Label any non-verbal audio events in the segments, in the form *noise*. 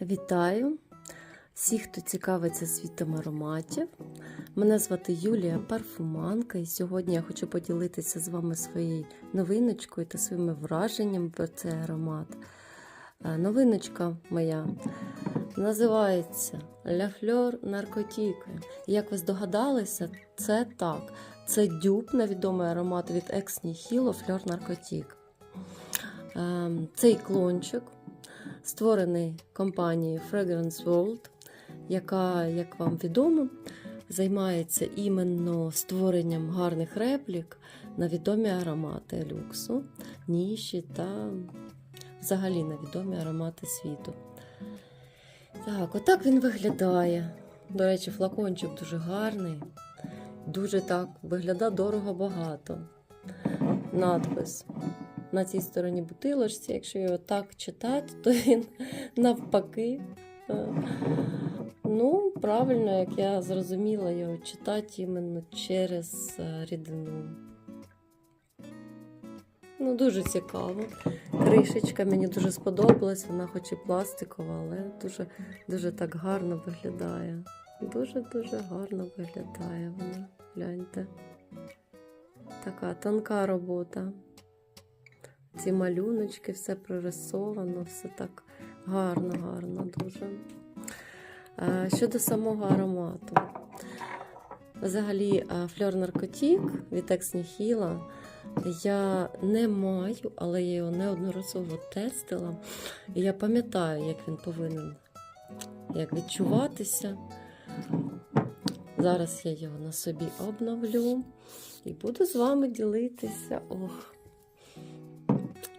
Вітаю всіх, хто цікавиться світом ароматів. Мене звати Юлія Парфуманка, і сьогодні я хочу поділитися з вами своєю новиночкою та своїми враженнями про цей аромат. Е, Новиночка моя називається La Fleur Narcotique. Як ви здогадалися, це так. Це дюб на відомий аромат від Nihilo Fleur Narcotique. Ем, Цей клончик створений компанією Fragrance World, яка, як вам відомо, займається іменно створенням гарних реплік на відомі аромати люксу, ніші та взагалі на відомі аромати світу. Так, отак він виглядає. До речі, флакончик дуже гарний, дуже так виглядає дорого багато. Надпис на цій стороні бутилочці, якщо його так читати, то він *laughs* навпаки. е, Ну, правильно, як я зрозуміла, його читати іменно через е, рідину. Ну, дуже цікаво. Кришечка мені дуже сподобалась, вона хоч і пластикова, але дуже, дуже так гарно виглядає. Дуже-дуже гарно виглядає вона. Гляньте. Така тонка робота. Ці малюночки, все прорисовано, все так гарно, гарно дуже. Е, Щодо самого аромату. Взагалі, е, фльор наркотік від Ex я не маю, але я його неодноразово тестила. І я пам'ятаю, як він повинен як відчуватися. Зараз я його на собі обновлю і буду з вами ділитися. Ох.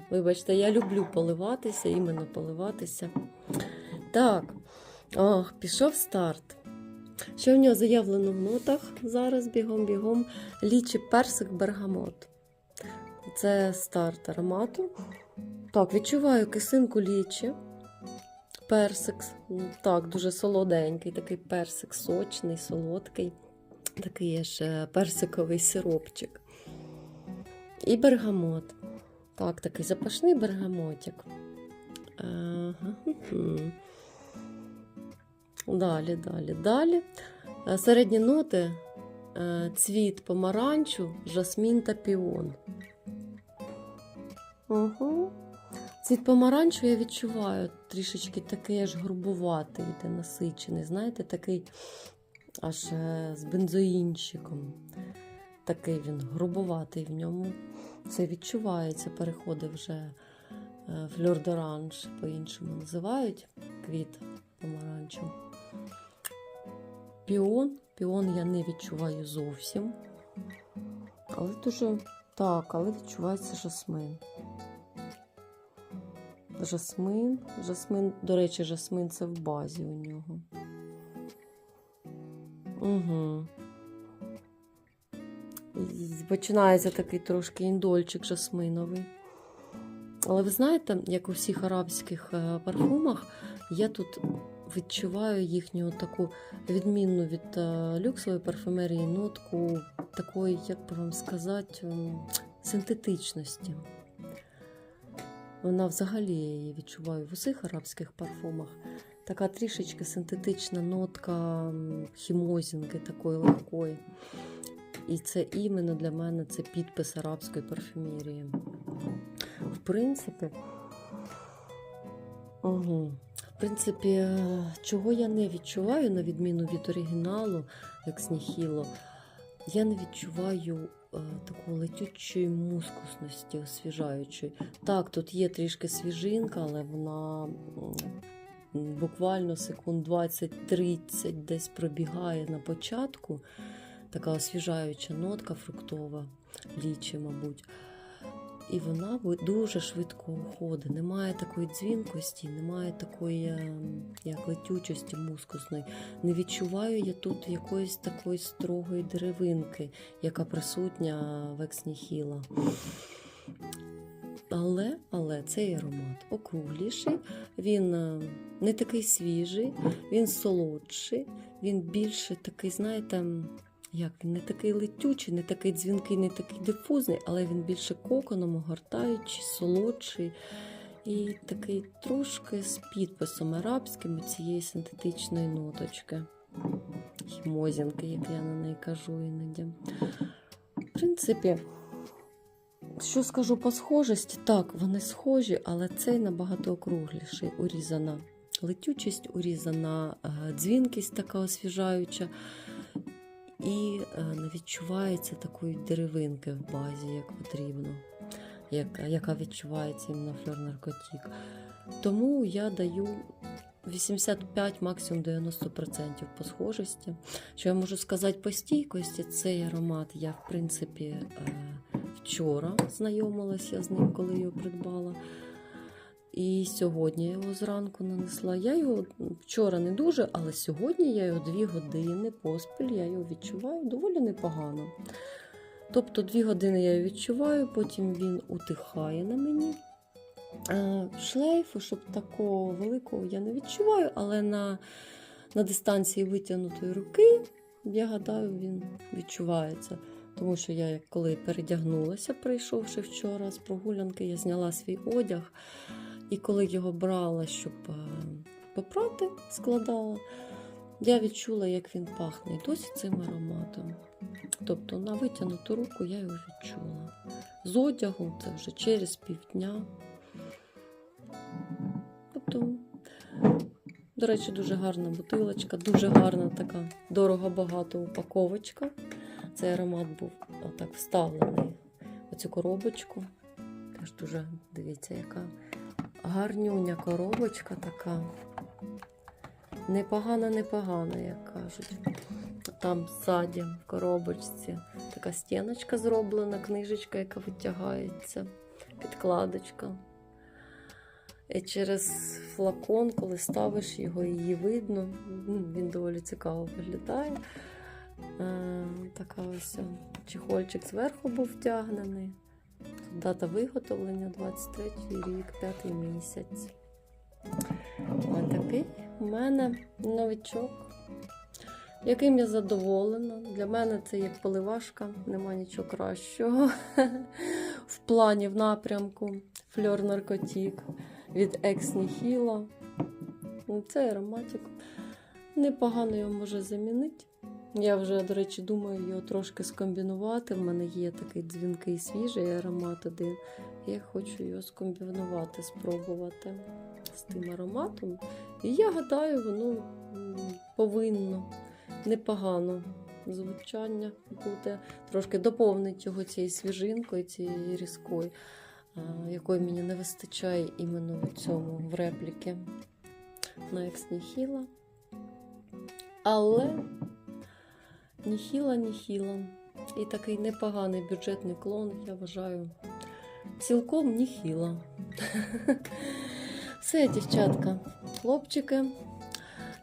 Вибачте, я люблю поливатися, іменно поливатися. Так, ох, пішов старт. Що в нього заявлено в нотах зараз бігом-бігом? Лічі персик бергамот. Це старт аромату. Так, відчуваю кисинку лічі. Персик, так, дуже солоденький, такий персик сочний, солодкий, такий аж е, персиковий сиропчик. І бергамот. Так, такий запашний бергамотик. Ага. Далі, далі, далі. Е, Середні ноти е, цвіт помаранчу, жасмін та піон. Угу. Цвіт помаранчу я відчуваю трішечки такий аж грубуватий, йде насичений. Знаєте, такий аж е, з бензоїнчиком. Такий він грубуватий в ньому. Це відчувається, переходить вже е, в льордоранж, по-іншому називають квіт помаранчу. Піон. Піон я не відчуваю зовсім. Але дуже так, але відчувається жасмин. Жасмин. Жасмин, до речі, жасмин це в базі у нього. Угу. Починається такий трошки індольчик жасминовий. Але ви знаєте, як у всіх арабських е, парфумах, я тут відчуваю їхню таку відмінну від е, люксової парфумерії нотку такої, як би вам сказати, синтетичності. Вона взагалі я її відчуваю в усіх арабських парфумах. Така трішечки синтетична нотка хімозінки такої легкої. І це іменно для мене це підпис арабської парфюмерії. В принципі, угу. в принципі, е, чого я не відчуваю, на відміну від оригіналу, як Сніхіло, я не відчуваю е, такої летючої мускусності, освіжаючої. Так, тут є трішки свіжинка, але вона буквально секунд 20-30 десь пробігає на початку. Така освіжаюча нотка фруктова, лічі, мабуть. І вона дуже швидко уходить. Немає такої дзвінкості, немає такої ем, як летючості мускусної. Не відчуваю я тут якоїсь такої строгої деревинки, яка присутня в ексніхіла. Але, але цей аромат округліший, він е, не такий свіжий, він солодший, він більше такий, знаєте, як не такий летючий, не такий дзвінкий, не такий дифузний, але він більше коконом огортаючий, солодший. І такий трошки з підписом арабським цієї синтетичної ноточки. Хімозінки, як я на неї кажу іноді. В принципі, що скажу по схожості? Так, вони схожі, але цей набагато округліший, урізана летючість, урізана е, дзвінкість така освіжаюча. І е, не відчувається такої деревинки в базі, як потрібно, як, яка відчувається іменно флер наркотік. Тому я даю 85, максимум 90% по схожості. Що я можу сказати по стійкості, цей аромат я, в принципі, е, вчора знайомилася з ним, коли його придбала. І сьогодні я його зранку нанесла. Я його вчора не дуже, але сьогодні я його дві години поспіль, я його відчуваю доволі непогано. Тобто дві години я його відчуваю, потім він утихає на мені. Шлейфу, щоб такого великого я не відчуваю, але на, на дистанції витягнутої руки, я гадаю, він відчувається. Тому що я, коли передягнулася, прийшовши вчора з прогулянки, я зняла свій одяг. І коли його брала, щоб е, попрати, складала, я відчула, як він пахне і досі цим ароматом. Тобто на витягнуту руку я його відчула. З одягу це вже через півдня. Тобто, до речі, дуже гарна бутилочка, дуже гарна така дорого-багата упаковочка. Цей аромат був отак вставлений в цю коробочку. Теж дуже дивіться, яка гарнюня коробочка така. Непогана, непогана, як кажуть. Там ззаді в коробочці така стіночка зроблена, книжечка, яка витягається, підкладочка. І через флакон, коли ставиш його, її видно. Ну, Він доволі цікаво виглядає. Е, Така ось чехольчик зверху був втягнений. Дата виготовлення 23 рік, 5 місяць. Ось такий у мене новичок, яким я задоволена. Для мене це як поливашка, нема нічого кращого. *laughs* В плані в напрямку фльор наркотік від Екс Ніхіла. Цей ароматик непогано його може замінити. Я вже, до речі, думаю його трошки скомбінувати. В мене є такий дзвінкий свіжий аромат один. Я хочу його скомбінувати, спробувати з тим ароматом. І я гадаю, воно повинно непогано звучання буде. Трошки доповнить його цією свіжинкою, цією різкою, якої мені не вистачає іменно в цьому в репліки на Ексніхіла. Але ніхіла, ніхіла. І такий непоганий бюджетний клон, я вважаю, цілком ніхіла. *laughs* Все, дівчатка, хлопчики.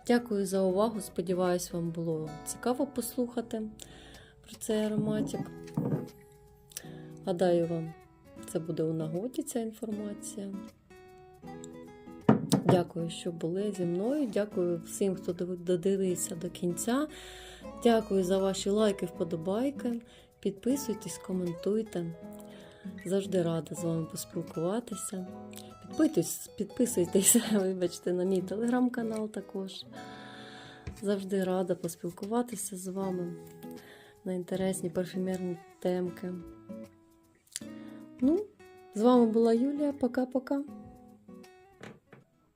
Дякую за увагу. Сподіваюсь, вам було цікаво послухати про цей ароматик. Гадаю, вам це буде у нагоді ця інформація. Дякую, що були зі мною. Дякую всім, хто додивився до кінця. Дякую за ваші лайки, вподобайки. Підписуйтесь, коментуйте. Завжди рада з вами поспілкуватися. Підписуйтесь, підписуйтесь, *laughs* вибачте, на мій телеграм-канал також. Завжди рада поспілкуватися з вами на інтересні парфюмерні темки. Ну, з вами була Юлія. Пока-пока.